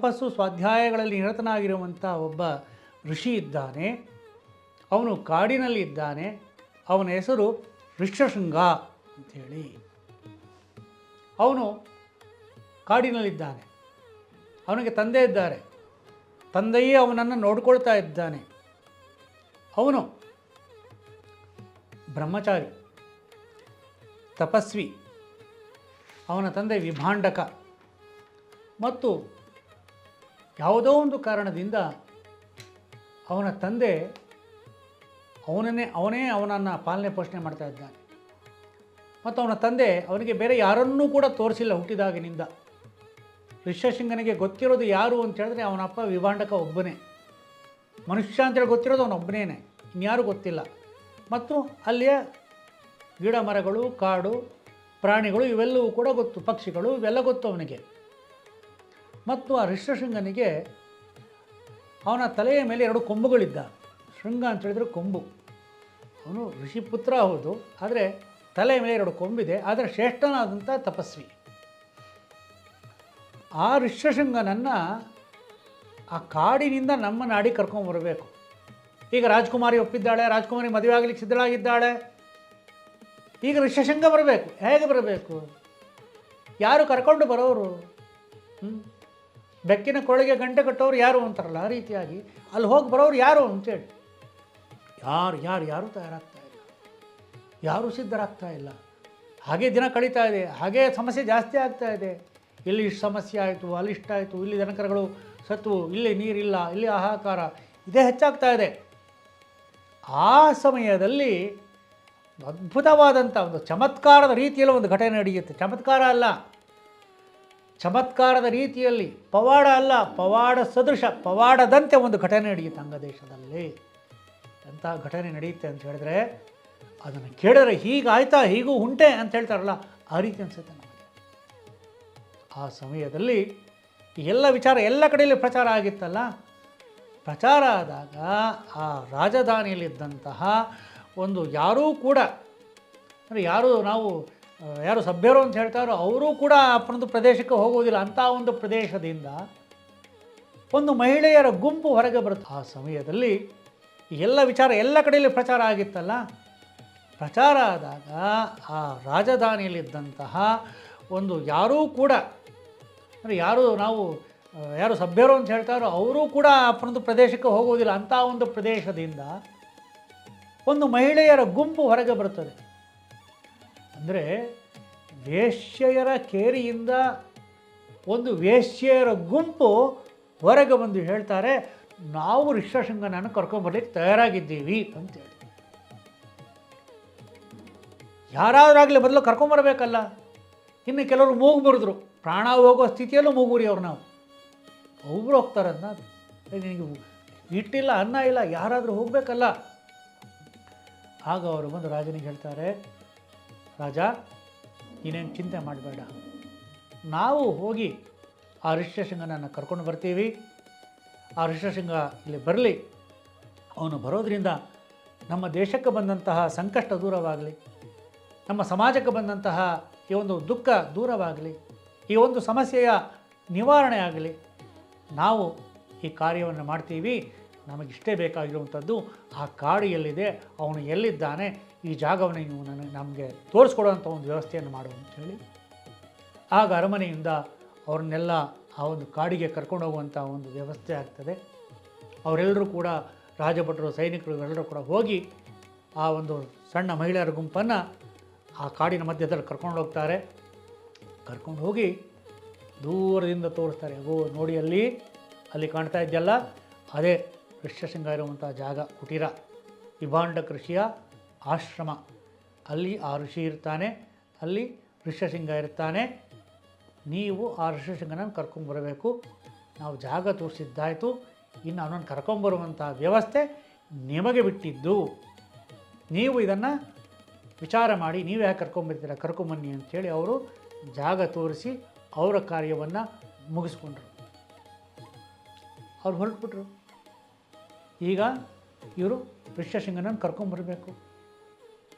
ತಪಸ್ಸು ಸ್ವಾಧ್ಯಾಯಗಳಲ್ಲಿ ನಿರತನಾಗಿರುವಂಥ ಒಬ್ಬ ಋಷಿ ಇದ್ದಾನೆ. ಅವನು ಕಾಡಿನಲ್ಲಿ ಇದ್ದಾನೆ ಅವನ ಹೆಸರು ಋಷಶೃಂಗ ಅಂಥೇಳಿ. ಅವನು ಕಾಡಿನಲ್ಲಿದ್ದಾನೆ. ಅವನಿಗೆ ತಂದೆ ಇದ್ದಾರೆ. ತಂದೆಯೇ ಅವನನ್ನು ನೋಡ್ಕೊಳ್ತಾ ಇದ್ದಾನೆ. ಅವನು ಬ್ರಹ್ಮಚಾರಿ, ತಪಸ್ವಿ, ಅವನ ತಂದೆ ವಿಭಾಂಡಕ ಮತ್ತು ಯಾವುದೋ ಒಂದು ಕಾರಣದಿಂದ ಅವನ ತಂದೆ ಅವನನ್ನೇ, ಅವನೇ ಅವನನ್ನು ಪಾಲನೆ ಪೋಷಣೆ ಮಾಡ್ತಾ ಇದ್ದಾನೆ. ಮತ್ತು ಅವನ ತಂದೆ ಅವನಿಗೆ ಬೇರೆ ಯಾರನ್ನೂ ಕೂಡ ತೋರಿಸಿಲ್ಲ ಹುಟ್ಟಿದಾಗಿನಿಂದ. ಋಷ್ಯಶೃಂಗನಿಗೆ ಗೊತ್ತಿರೋದು ಯಾರು ಅಂತ ಹೇಳಿದ್ರೆ ಅವನಪ್ಪ ವಿಭಾಂಡಕ ಒಬ್ಬನೇ. ಮನುಷ್ಯ ಅಂತೇಳಿ ಗೊತ್ತಿರೋದು ಅವನೊಬ್ಬನೇ ಇನ್ಯಾರೂ ಗೊತ್ತಿಲ್ಲ. ಮತ್ತು ಅಲ್ಲಿಯ ಗಿಡ ಮರಗಳು ಕಾಡು, ಪ್ರಾಣಿಗಳು ಇವೆಲ್ಲವೂ ಕೂಡ ಗೊತ್ತು, ಪಕ್ಷಿಗಳು ಇವೆಲ್ಲ ಗೊತ್ತು ಅವನಿಗೆ. ಮತ್ತು ಆ ಋಷ್ಯಶೃಂಗನಿಗೆ ಅವನ ತಲೆಯ ಮೇಲೆ ಎರಡು ಕೊಂಬುಗಳಿದ್ದ ಶೃಂಗ ಅಂತ ಹೇಳಿದರೆ ಕೊಂಬು. ಅವನು ಋಷಿಪುತ್ರ ಹೌದು, ಆದರೆ ತಲೆಯ ಮೇಲೆ ಎರಡು ಕೊಂಬಿದೆ, ಆದರೆ ಶ್ರೇಷ್ಠನಾದಂಥ ತಪಸ್ವಿ. ಆ ಋಷ್ಯಶೃಂಗನನ್ನು ಆ ಕಾಡಿನಿಂದ ನಮ್ಮ ನಾಡಿ ಕರ್ಕೊಂಬರಬೇಕು ಈಗ ರಾಜ್ಕುಮಾರಿ ಒಪ್ಪಿದ್ದಾಳೆ, ರಾಜ್ಕುಮಾರಿ ಮದುವೆ ಆಗಲಿಕ್ಕೆ ಸಿದ್ಧಳಾಗಿದ್ದಾಳೆ. ಈಗ ಋಷ್ಯಶೃಂಗ ಬರಬೇಕು. ಹೇಗೆ ಬರಬೇಕು? ಯಾರು ಕರ್ಕೊಂಡು ಬರೋರು? ಹ್ಮ್? ಬೆಕ್ಕಿನ ಕೊಳಗೆ ಗಂಟೆ ಕಟ್ಟೋರು ಯಾರು ಅಂತಾರಲ್ಲ ಆ ರೀತಿಯಾಗಿ ಅಲ್ಲಿ ಹೋಗಿ ಬರೋರು ಯಾರು ಅಂತೇಳಿ ಯಾರು ಯಾರು ಯಾರು ತಯಾರಾಗ್ತಾ ಇಲ್ಲ. ಯಾರೂ ಸಿದ್ಧರಾಗ್ತಾ ಇಲ್ಲ. ಹಾಗೆ ದಿನ ಕಳೀತಾ ಇದೆ. ಹಾಗೆ ಸಮಸ್ಯೆ ಜಾಸ್ತಿ ಆಗ್ತಾ ಇದೆ. ಇಲ್ಲಿ ಇಷ್ಟು ಸಮಸ್ಯೆ ಆಯಿತು, ಅಲ್ಲಿ ಇಷ್ಟಾಯಿತು ಇಲ್ಲಿ ದನಕರಗಳು ಸತ್ತು, ಇಲ್ಲಿ ನೀರಿಲ್ಲ, ಇಲ್ಲಿ ಆಹಾಕಾರ ಇದೇ ಹೆಚ್ಚಾಗ್ತಾ ಇದೆ. ಆ ಸಮಯದಲ್ಲಿ ಅದ್ಭುತವಾದಂಥ ಒಂದು ಚಮತ್ಕಾರದ ರೀತಿಯಲ್ಲಿ ಒಂದು ಘಟನೆ ನಡೆಯುತ್ತೆ. ಚಮತ್ಕಾರ ಅಲ್ಲ. ಚಮತ್ಕಾರದ ರೀತಿಯಲ್ಲಿ ಪವಾಡ ಅಲ್ಲ, ಪವಾಡ ಸದೃಶ, ಪವಾಡದಂತೆ ಒಂದು ಘಟನೆ ನಡೆಯುತ್ತೆ ಅಂಗದೇಶದಲ್ಲಿ ಎಂಥ ಘಟನೆ ನಡೆಯುತ್ತೆ ಅಂತ ಹೇಳಿದ್ರೆ ಅದನ್ನು ಕೇಳಿದ್ರೆ ಹೀಗಾಯ್ತಾ, ಹೀಗೂ ಉಂಟೆ ಅಂತ ಹೇಳ್ತಾರಲ್ಲ, ಆ ರೀತಿ ಅನಿಸುತ್ತೆ ನಮಗೆ. ಆ ಸಮಯದಲ್ಲಿ ಎಲ್ಲ ವಿಚಾರ ಎಲ್ಲ ಕಡೆಯಲ್ಲಿ ಪ್ರಚಾರ ಆಗಿತ್ತಲ್ಲ, ಪ್ರಚಾರ ಆದಾಗ ಆ ರಾಜಧಾನಿಯಲ್ಲಿದ್ದಂತಹ ಒಂದು ಯಾರೂ ಕೂಡ, ಅಂದರೆ ಯಾರು ನಾವು ಯಾರು ಸಭ್ಯರು ಅಂತ ಹೇಳ್ತಾರೋ ಅವರೂ ಕೂಡ ಅಪ್ಪನದು ಪ್ರದೇಶಕ್ಕೆ ಹೋಗೋದಿಲ್ಲ ಅಂಥ ಒಂದು ಪ್ರದೇಶದಿಂದ ಒಂದು ಮಹಿಳೆಯರ ಗುಂಪು ಹೊರಗೆ ಬರುತ್ತೆ. ಆ ಸಮಯದಲ್ಲಿ ಎಲ್ಲ ವಿಚಾರ ಎಲ್ಲ ಕಡೆಯಲ್ಲಿ ಪ್ರಚಾರ ಆಗಿತ್ತಲ್ಲ? ಪ್ರಚಾರ ಆದಾಗ ಆ ರಾಜಧಾನಿಯಲ್ಲಿದ್ದಂತಹ ಒಂದು ಯಾರೂ ಕೂಡ, ಅಂದರೆ ಯಾರು ನಾವು ಯಾರು ಸಭ್ಯರು ಅಂತ ಹೇಳ್ತಾರೋ ಅವರೂ ಕೂಡ ಅಪ್ಪನದು ಪ್ರದೇಶಕ್ಕೆ ಹೋಗೋದಿಲ್ಲ ಅಂಥ ಒಂದು ಪ್ರದೇಶದಿಂದ ಒಂದು ಮಹಿಳೆಯರ ಗುಂಪು ಹೊರಗೆ ಬರುತ್ತದೆ. ಅಂದರೆ ವೇಶ್ಯೆಯರ ಕೇರಿಯಿಂದ ಒಂದು ವೇಶ್ಯೆಯರ ಗುಂಪು ಹೊರಗೆ ಬಂದು ಹೇಳ್ತಾರೆ, ನಾವು ಋಷ್ಯಶೃಂಗನನ್ನು ಕರ್ಕೊಂಬರ್ಲಿಕ್ಕೆ ತಯಾರಾಗಿದ್ದೀವಿ ಅಂತೇಳಿ ಯಾರಾದ್ರಾಗಲಿ ಮೊದಲು ಕರ್ಕೊಂಬರ್ಬೇಕಲ್ಲ ಇನ್ನು ಕೆಲವರು ಮೂಗು ಬರೆದ್ರು ಪ್ರಾಣ ಹೋಗೋ ಸ್ಥಿತಿಯಲ್ಲೂ ಮೂಗುರಿ ಅವ್ರು ನಾವು ಒಬ್ಬರು ಹೋಗ್ತಾರನ್ನ ನಿನಗೆ ಇಟ್ಟಿಲ್ಲ, ಅನ್ನ ಇಲ್ಲ, ಯಾರಾದರೂ ಹೋಗಬೇಕಲ್ಲ? ಆಗ ಅವರು ಬಂದು ರಾಜನಿಗೆ ಹೇಳ್ತಾರೆ ರಾಜ, ನೀನೇನು ಚಿಂತೆ ಮಾಡಬೇಡ. ನಾವು ಹೋಗಿ ಆ ಋಷ್ಯಸಿಂಗನನ್ನು ಕರ್ಕೊಂಡು ಬರ್ತೀವಿ. ಆ ಋಷ್ಯಸಿಂಗ ಇಲ್ಲಿ ಬರಲಿ. ಅವನು ಬರೋದರಿಂದ ನಮ್ಮ ದೇಶಕ್ಕೆ ಬಂದಂತಹ ಸಂಕಷ್ಟ ದೂರವಾಗಲಿ, ನಮ್ಮ ಸಮಾಜಕ್ಕೆ ಬಂದಂತಹ ಈ ಒಂದು ದುಃಖ ದೂರವಾಗಲಿ, ಈ ಒಂದು ಸಮಸ್ಯೆಯ ನಿವಾರಣೆ ಆಗಲಿ, ನಾವು ಈ ಕಾರ್ಯವನ್ನು ಮಾಡ್ತೀವಿ. ನಮಗಿಷ್ಟೇ ಬೇಕಾಗಿರುವಂಥದ್ದು ಆ ಕಾಡು ಎಲ್ಲಿದೆ ಅವನು ಎಲ್ಲಿದ್ದಾನೆ? ಈ ಜಾಗವನ್ನು ನೀವು ನನಗೆ ನಮಗೆ ತೋರಿಸ್ಕೊಡುವಂಥ ಒಂದು ವ್ಯವಸ್ಥೆಯನ್ನು ಮಾಡು ಅಂತೇಳಿ ಆಗ ಅರಮನೆಯಿಂದ ಅವ್ರನ್ನೆಲ್ಲ ಆ ಒಂದು ಕಾಡಿಗೆ ಕರ್ಕೊಂಡು ಹೋಗುವಂಥ ಒಂದು ವ್ಯವಸ್ಥೆ ಆಗ್ತದೆ. ಅವರೆಲ್ಲರೂ ಕೂಡ ರಾಜಭಟರು, ಸೈನಿಕರು ಎಲ್ಲರೂ ಕೂಡ ಹೋಗಿ ಆ ಒಂದು ಸಣ್ಣ ಮಹಿಳೆಯರ ಗುಂಪನ್ನು ಆ ಕಾಡಿನ ಮಧ್ಯದಲ್ಲಿ ಕರ್ಕೊಂಡು ಹೋಗ್ತಾರೆ. ಕರ್ಕೊಂಡು ಹೋಗಿ ದೂರದಿಂದ ತೋರಿಸ್ತಾರೆ, ಓ, ನೋಡಿ ಅಲ್ಲಿ ಅಲ್ಲಿ ಕಾಣ್ತಾ ಇದೆಯಲ್ಲ, ಅದೇ ಋಷ್ಯಶೃಂಗ ಇರುವಂಥ ಜಾಗ, ಕುಟೀರ ವಿಭಾಂಡ ಕೃಷಿಯ ಆಶ್ರಮ. ಅಲ್ಲಿ ಆ ಋಷಿ ಇರ್ತಾನೆ, ಅಲ್ಲಿ ಋಷಸಿಂಗ ಇರ್ತಾನೆ. ನೀವು ಆ ಋಷಸಿಂಗನ ಕರ್ಕೊಂಬರಬೇಕು ನಾವು ಜಾಗ ತೋರಿಸಿದ್ದಾಯಿತು. ಇನ್ನು ಅವನನ್ನು ಕರ್ಕೊಂಬರುವಂಥ ವ್ಯವಸ್ಥೆ ನಿಮಗೆ ಬಿಟ್ಟಿದ್ದು. ನೀವು ಇದನ್ನು ವಿಚಾರ ಮಾಡಿ, ನೀವು ಯಾಕೆ ಕರ್ಕೊಂಬರ್ತೀರ ಕರ್ಕೊಂಬನ್ನಿ ಅಂಥೇಳಿ ಅವರು ಜಾಗ ತೋರಿಸಿ ಅವರ ಕಾರ್ಯವನ್ನು ಮುಗಿಸ್ಕೊಂಡ್ರು. ಅವ್ರು ಹೊರಟ್ಬಿಟ್ರು. ಈಗ ಇವರು ಋಷ್ಯಶೃಂಗನ ಕರ್ಕೊಂಬರ್ಬೇಕು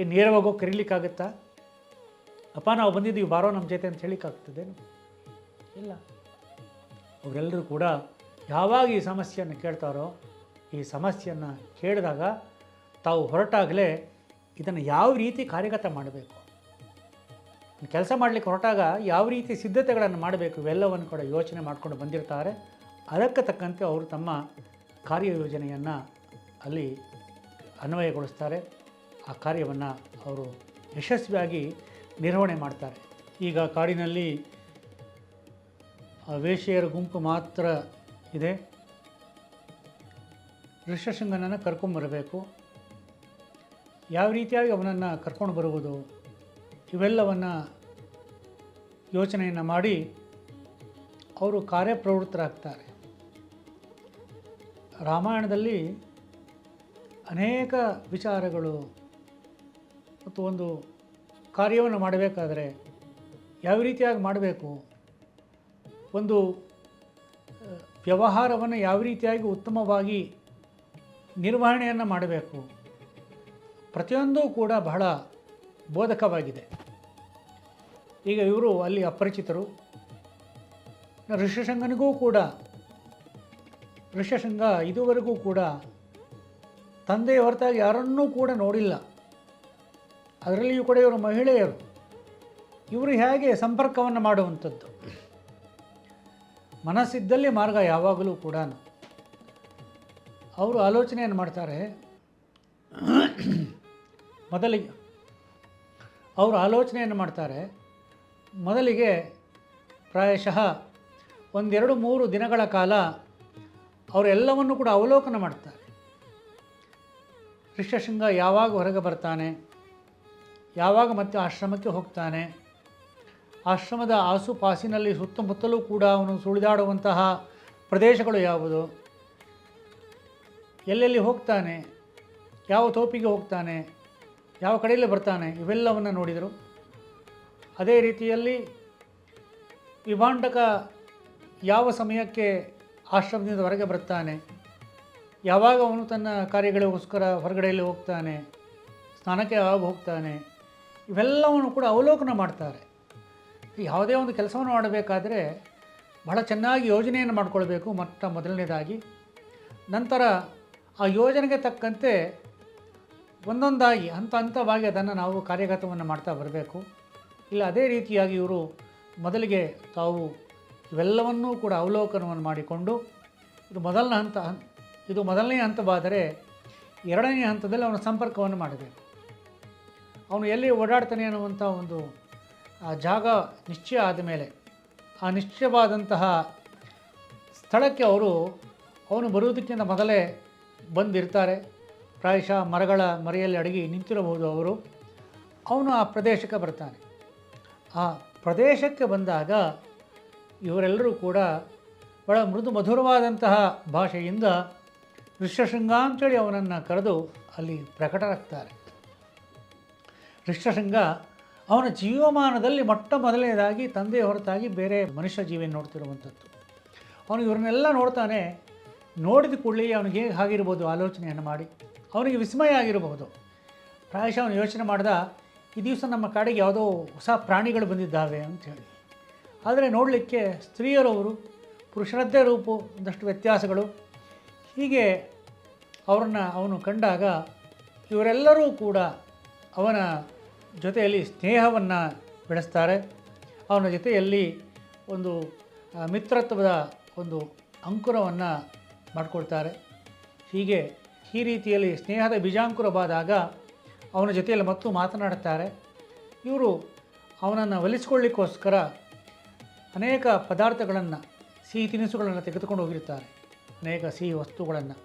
ಈ ನೇರವಾಗಿ ಹೋಗಿ ಕರೀಲಿಕ್ಕಾಗತ್ತಾ? ಅಪ್ಪ, ನಾವು ಬಂದಿದ್ದೀವಿ, ಬಾರೋ ನಮ್ಮ ಜೊತೆ ಅಂತ ಹೇಳಿಕ್ಕಾಗ್ತದೇನು? ಇಲ್ಲ. ಅವರೆಲ್ಲರೂ ಕೂಡ ಯಾವಾಗ ಈ ಸಮಸ್ಯೆಯನ್ನು ಕೇಳ್ತಾರೋ, ಈ ಸಮಸ್ಯೆಯನ್ನು ಕೇಳಿದಾಗ ತಾವು ಹೊರಟಾಗಲೇ ಇದನ್ನು ಯಾವ ರೀತಿ ಕಾರ್ಯಗತ ಮಾಡಬೇಕು? ಕೆಲಸ ಮಾಡಲಿಕ್ಕೆ ಹೊರಟಾಗ ಯಾವ ರೀತಿ ಸಿದ್ಧತೆಗಳನ್ನು ಮಾಡಬೇಕು? ಇವೆಲ್ಲವನ್ನು ಕೂಡ ಯೋಚನೆ ಮಾಡಿಕೊಂಡು ಬಂದಿರ್ತಾರೆ. ಅದಕ್ಕೆ ತಕ್ಕಂತೆ ಅವರು ತಮ್ಮ ಕಾರ್ಯಯೋಜನೆಯನ್ನು ಅಲ್ಲಿ ಅನ್ವಯಗೊಳಿಸ್ತಾರೆ. ಆ ಕಾರ್ಯವನ್ನು ಅವರು ಯಶಸ್ವಿಯಾಗಿ ನಿರ್ವಹಣೆ ಮಾಡ್ತಾರೆ. ಈಗ ಕಾಡಿನಲ್ಲಿ ವೇಶ್ಯೆಯರ ಗುಂಪು ಮಾತ್ರ ಇದೆ. ಋಷಶೃಂಗನನ್ನು ಕರ್ಕೊಂಡ್ಬರಬೇಕು ಯಾವ ರೀತಿಯಾಗಿ ಅವನನ್ನು ಕರ್ಕೊಂಡು ಬರುವುದು? ಇವೆಲ್ಲವನ್ನು ಯೋಚನೆಯನ್ನು ಮಾಡಿ ಅವರು ಕಾರ್ಯಪ್ರವೃತ್ತರಾಗ್ತಾರೆ. ರಾಮಾಯಣದಲ್ಲಿ ಅನೇಕ ವಿಚಾರಗಳು ಮತ್ತು ಒಂದು ಕಾರ್ಯವನ್ನು ಮಾಡಬೇಕಾದರೆ ಯಾವ ರೀತಿಯಾಗಿ ಮಾಡಬೇಕು? ಒಂದು ವ್ಯವಹಾರವನ್ನು ಯಾವ ರೀತಿಯಾಗಿ ಉತ್ತಮವಾಗಿ ನಿರ್ವಹಣೆಯನ್ನು ಮಾಡಬೇಕು? ಪ್ರತಿಯೊಂದೂ ಕೂಡ ಬಹಳ ಬೋಧಕವಾಗಿದೆ. ಈಗ ಇವರು ಅಲ್ಲಿ ಅಪರಿಚಿತರು. ಋಷಶೃಂಗನಿಗೂ ಕೂಡ, ಋಷಶೃಂಗ ಇದುವರೆಗೂ ಕೂಡ ತಂದೆಯ ಹೊರತಾಗಿ ಯಾರನ್ನೂ ಕೂಡ ನೋಡಿಲ್ಲ. ಅದರಲ್ಲಿಯೂ ಕೂಡ ಇವರು ಮಹಿಳೆಯರು. ಇವರು ಹೇಗೆ ಸಂಪರ್ಕವನ್ನು ಮಾಡುವಂಥದ್ದು? ಮನಸ್ಸಿದ್ದಲ್ಲಿ ಮಾರ್ಗ ಯಾವಾಗಲೂ ಕೂಡ ಅವರು ಆಲೋಚನೆಯನ್ನು ಮಾಡ್ತಾರೆ. ಮೊದಲಿಗೆ ಅವರು ಆಲೋಚನೆಯನ್ನು ಮಾಡ್ತಾರೆ. ಮೊದಲಿಗೆ ಪ್ರಾಯಶಃ ಒಂದೆರಡು ಮೂರು ದಿನಗಳ ಕಾಲ ಅವರೆಲ್ಲವನ್ನು ಕೂಡ ಅವಲೋಕನ ಮಾಡ್ತಾರೆ. ಋಷ್ಯಶೃಂಗ ಯಾವಾಗ ಹೊರಗೆ ಬರ್ತಾನೆ? ಯಾವಾಗ ಮತ್ತೆ ಆಶ್ರಮಕ್ಕೆ ಹೋಗ್ತಾನೆ? ಆಶ್ರಮದ ಆಸುಪಾಸಿನಲ್ಲಿ ಸುತ್ತಮುತ್ತಲೂ ಕೂಡ ಅವನು ಸುಳಿದಾಡುವಂತಹ ಪ್ರದೇಶಗಳು ಯಾವುದು? ಎಲ್ಲೆಲ್ಲಿ ಹೋಗ್ತಾನೆ? ಯಾವ ತೋಪಿಗೆ ಹೋಗ್ತಾನೆ? ಯಾವ ಕಡೆಯಲ್ಲಿ ಬರ್ತಾನೆ? ಇವೆಲ್ಲವನ್ನು ನೋಡಿದರು. ಅದೇ ರೀತಿಯಲ್ಲಿ ವಿಭಾಂಡಕ ಯಾವ ಸಮಯಕ್ಕೆ ಆಶ್ರಮದಿಂದ ಹೊರಗೆ ಬರ್ತಾನೆ? ಯಾವಾಗ ಅವನು ತನ್ನ ಕಾರ್ಯಗಳಿಗೋಸ್ಕರ ಹೊರಗಡೆಯಲ್ಲಿ ಹೋಗ್ತಾನೆ? ಸ್ನಾನಕ್ಕೆ ಯಾವಾಗ ಹೋಗ್ತಾನೆ? ಇವೆಲ್ಲವನ್ನು ಕೂಡ ಅವಲೋಕನ ಮಾಡ್ತಾರೆ. ಯಾವುದೇ ಒಂದು ಕೆಲಸವನ್ನು ಮಾಡಬೇಕಾದ್ರೆ ಬಹಳ ಚೆನ್ನಾಗಿ ಯೋಜನೆಯನ್ನು ಮಾಡಿಕೊಳ್ಬೇಕು, ಮೊಟ್ಟ ಮೊದಲನೇದಾಗಿ. ನಂತರ ಆ ಯೋಜನೆಗೆ ತಕ್ಕಂತೆ ಒಂದೊಂದಾಗಿ ಹಂತ ಹಂತವಾಗಿ ಅದನ್ನು ನಾವು ಕಾರ್ಯಗತವನ್ನು ಮಾಡ್ತಾ ಬರಬೇಕು. ಇಲ್ಲ, ಅದೇ ರೀತಿಯಾಗಿ ಇವರು ಮೊದಲಿಗೆ ತಾವು ಇವೆಲ್ಲವನ್ನೂ ಕೂಡ ಅವಲೋಕನವನ್ನು ಮಾಡಿಕೊಂಡು, ಇದು ಮೊದಲನೇ ಹಂತ, ಇದು ಮೊದಲನೇ ಹಂತವಾದರೆ ಎರಡನೇ ಹಂತದಲ್ಲಿ ಅವನ ಸಂಪರ್ಕವನ್ನು ಮಾಡಬೇಕು. ಅವನು ಎಲ್ಲಿ ಓಡಾಡ್ತಾನೆ ಅನ್ನುವಂಥ ಒಂದು, ಆ ಜಾಗ ನಿಶ್ಚಯ ಆದಮೇಲೆ ಆ ನಿಶ್ಚಯವಾದಂತಹ ಸ್ಥಳಕ್ಕೆ ಅವರು, ಅವನು ಬರುವುದಕ್ಕಿಂತ ಮೊದಲೇ ಬಂದಿರ್ತಾರೆ. ಪ್ರಾಯಶಃ ಮರಗಳ ಮರೆಯಲ್ಲಿ ಅಡಗಿ ನಿಂತಿರಬಹುದು ಅವರು. ಅವನು ಆ ಪ್ರದೇಶಕ್ಕೆ ಬರ್ತಾನೆ. ಆ ಪ್ರದೇಶಕ್ಕೆ ಬಂದಾಗ ಇವರೆಲ್ಲರೂ ಕೂಡ ಬಹಳ ಮೃದು ಮಧುರವಾದಂತಹ ಭಾಷೆಯಿಂದ ಋಷ್ಯಶೃಂಗ ಅಂತೇಳಿ ಅವನನ್ನು ಕರೆದು ಅಲ್ಲಿ ಪ್ರಕಟರಾಗ್ತಾರೆ. ಋಷ್ಯಶೃಂಗ ಅವನ ಜೀವಮಾನದಲ್ಲಿ ಮೊಟ್ಟ ಮೊದಲನೇದಾಗಿ ತಂದೆ ಹೊರತಾಗಿ ಬೇರೆ ಮನುಷ್ಯ ಜೀವಿ ನೋಡ್ತಿರುವಂಥದ್ದು. ಅವನು ಇವ್ರನ್ನೆಲ್ಲ ನೋಡ್ತಾನೆ, ನೋಡಿದ ಕೂಡಲೇ ಅವನಿಗೆ ಹೇಗೆ ಆಗಿರ್ಬೋದು ಆಲೋಚನೆಯನ್ನು ಮಾಡಿ. ಅವನಿಗೆ ವಿಸ್ಮಯ ಆಗಿರಬಹುದು ಪ್ರಾಯಶಃ ಅವನು ಯೋಚನೆ ಮಾಡ್ದ, ಈ ದಿವಸ ನಮ್ಮ ಕಾಡಿಗೆ ಯಾವುದೋ ಹೊಸ ಪ್ರಾಣಿಗಳು ಬಂದಿದ್ದಾವೆ ಅಂಥೇಳಿ ಆದರೆ ನೋಡಲಿಕ್ಕೆ ಸ್ತ್ರೀಯರವರು, ಪುರುಷರದ್ದೇ ರೂಪು, ಒಂದಷ್ಟು ವ್ಯತ್ಯಾಸಗಳು. ಹೀಗೆ ಅವ್ರನ್ನ ಅವನು ಕಂಡಾಗ ಇವರೆಲ್ಲರೂ ಕೂಡ ಅವನ ಜೊತೆಯಲ್ಲಿ ಸ್ನೇಹವನ್ನು ಬೆಳೆಸ್ತಾರೆ. ಅವನ ಜೊತೆಯಲ್ಲಿ ಒಂದು ಮಿತ್ರತ್ವದ ಒಂದು ಅಂಕುರವನ್ನು ಮಾಡಿಕೊಡ್ತಾರೆ ಹೀಗೆ ಈ ರೀತಿಯಲ್ಲಿ ಸ್ನೇಹದ ಬೀಜಾಂಕುರವಾದಾಗ ಅವನ ಜೊತೆಯಲ್ಲಿ ಮತ್ತು ಮಾತನಾಡುತ್ತಾರೆ ಇವರು ಅವನನ್ನು ಒಲಿಸ್ಕೊಳ್ಳಿಕ್ಕೋಸ್ಕರ ಅನೇಕ ಪದಾರ್ಥಗಳನ್ನು, ಸಿಹಿ ತಿನಿಸುಗಳನ್ನು ತೆಗೆದುಕೊಂಡು ಹೋಗಿರ್ತಾರೆ ಅನೇಕ ಸಿಹಿ ವಸ್ತುಗಳನ್ನು.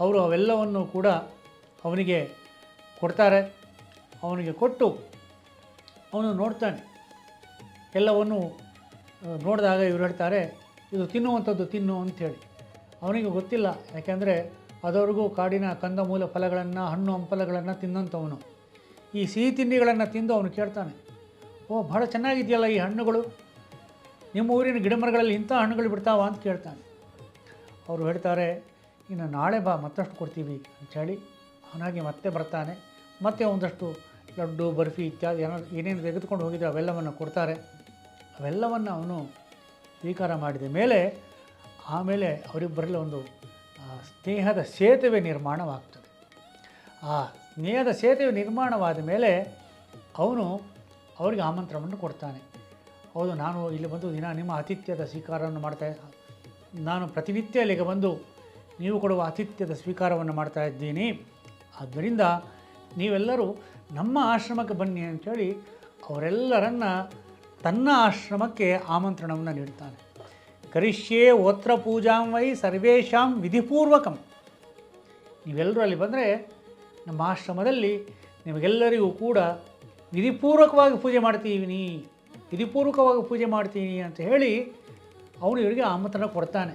ಅವರು ಅವೆಲ್ಲವನ್ನು ಕೂಡ ಅವನಿಗೆ ಕೊಡ್ತಾರೆ. ಅವನಿಗೆ ಕೊಟ್ಟು ಅವನು ನೋಡ್ತಾನೆ. ಎಲ್ಲವನ್ನು ನೋಡಿದಾಗ ಇವ್ರು ಹೇಳ್ತಾರೆ, ಇದು ತಿನ್ನುವಂಥದ್ದು ತಿನ್ನು ಅಂಥೇಳಿ. ಅವನಿಗೆ ಗೊತ್ತಿಲ್ಲ, ಯಾಕೆಂದರೆ ಅದವರೆಗೂ ಕಾಡಿನ ಕಂದಮೂಲ ಫಲಗಳನ್ನು, ಹಣ್ಣು ಹಂಪಲಗಳನ್ನು ತಿನ್ನಂಥವನು. ಈ ಸಿಹಿ ತಿಂಡಿಗಳನ್ನು ತಿಂದು ಅವನು ಕೇಳ್ತಾನೆ, ಓ, ಭಾಳ ಚೆನ್ನಾಗಿದೆಯಲ್ಲ ಈ ಹಣ್ಣುಗಳು? ನಿಮ್ಮ ಊರಿನ ಗಿಡಮರಗಳಲ್ಲಿ ಇಂಥ ಹಣ್ಣುಗಳು ಬಿಡ್ತಾವ? ಅಂತ ಕೇಳ್ತಾನೆ. ಅವರು ಹೇಳ್ತಾರೆ, ಇನ್ನು ನಾಳೆ ಬಾ, ಮತ್ತಷ್ಟು ಕೊಡ್ತೀವಿ, ಅಂಥೇಳಿ ಅವನಾಗಿ ಮತ್ತೆ ಬರ್ತಾನೆ. ಮತ್ತೆ ಒಂದಷ್ಟು ಲಡ್ಡು, ಬರ್ಫಿ ಇತ್ಯಾದಿ ಏನೋ ಏನೇನು ತೆಗೆದುಕೊಂಡು ಹೋಗಿದ್ರೆ ಅವೆಲ್ಲವನ್ನು ಕೊಡ್ತಾರೆ. ಅವೆಲ್ಲವನ್ನು ಅವನು ಸ್ವೀಕಾರ ಮಾಡಿದ ಮೇಲೆ ಆಮೇಲೆ ಅವರಿಬ್ಬರಲ್ಲಿ ಒಂದು ಸ್ನೇಹದ ಸೇತುವೆ ನಿರ್ಮಾಣವಾಗ್ತದೆ. ಆ ಸ್ನೇಹದ ಸೇತುವೆ ನಿರ್ಮಾಣವಾದ ಮೇಲೆ ಅವನು ಅವರಿಗೆ ಆಮಂತ್ರಣವನ್ನು ಕೊಡ್ತಾನೆ. ಹೌದು, ನಾನು ಇಲ್ಲಿ ಬಂದು ದಿನ ನಿಮ್ಮ ಆತಿಥ್ಯದ ಸ್ವೀಕಾರವನ್ನು ಮಾಡ್ತಾ, ನಾನು ಪ್ರತಿನಿತ್ಯ ಅಲ್ಲಿಗೆ ಬಂದು ನೀವು ಕೊಡುವ ಆತಿಥ್ಯದ ಸ್ವೀಕಾರವನ್ನು ಮಾಡ್ತಾ ಇದ್ದೀನಿ. ಆದ್ದರಿಂದ ನೀವೆಲ್ಲರೂ ನಮ್ಮ ಆಶ್ರಮಕ್ಕೆ ಬನ್ನಿ ಅಂಥೇಳಿ ಅವರೆಲ್ಲರನ್ನ ತನ್ನ ಆಶ್ರಮಕ್ಕೆ ಆಮಂತ್ರಣವನ್ನು ನೀಡ್ತಾನೆ. ಕರಿಷ್ಯೇ ಓತ್ರ ಪೂಜಾಂ ವೈ ಸರ್ವೇಷಾಂ ವಿಧಿಪೂರ್ವಕಂ. ನೀವೆಲ್ಲರೂ ಅಲ್ಲಿ ಬಂದರೆ ನಮ್ಮ ಆಶ್ರಮದಲ್ಲಿ ನಿಮಗೆಲ್ಲರಿಗೂ ಕೂಡ ವಿಧಿಪೂರ್ವಕವಾಗಿ ಪೂಜೆ ಮಾಡ್ತೀವಿ ವಿಧಿಪೂರ್ವಕವಾಗಿ ಪೂಜೆ ಮಾಡ್ತೀನಿ ಅಂತ ಹೇಳಿ ಅವನು ಇವರಿಗೆ ಆಮಂತ್ರಣ ಕೊಡ್ತಾನೆ.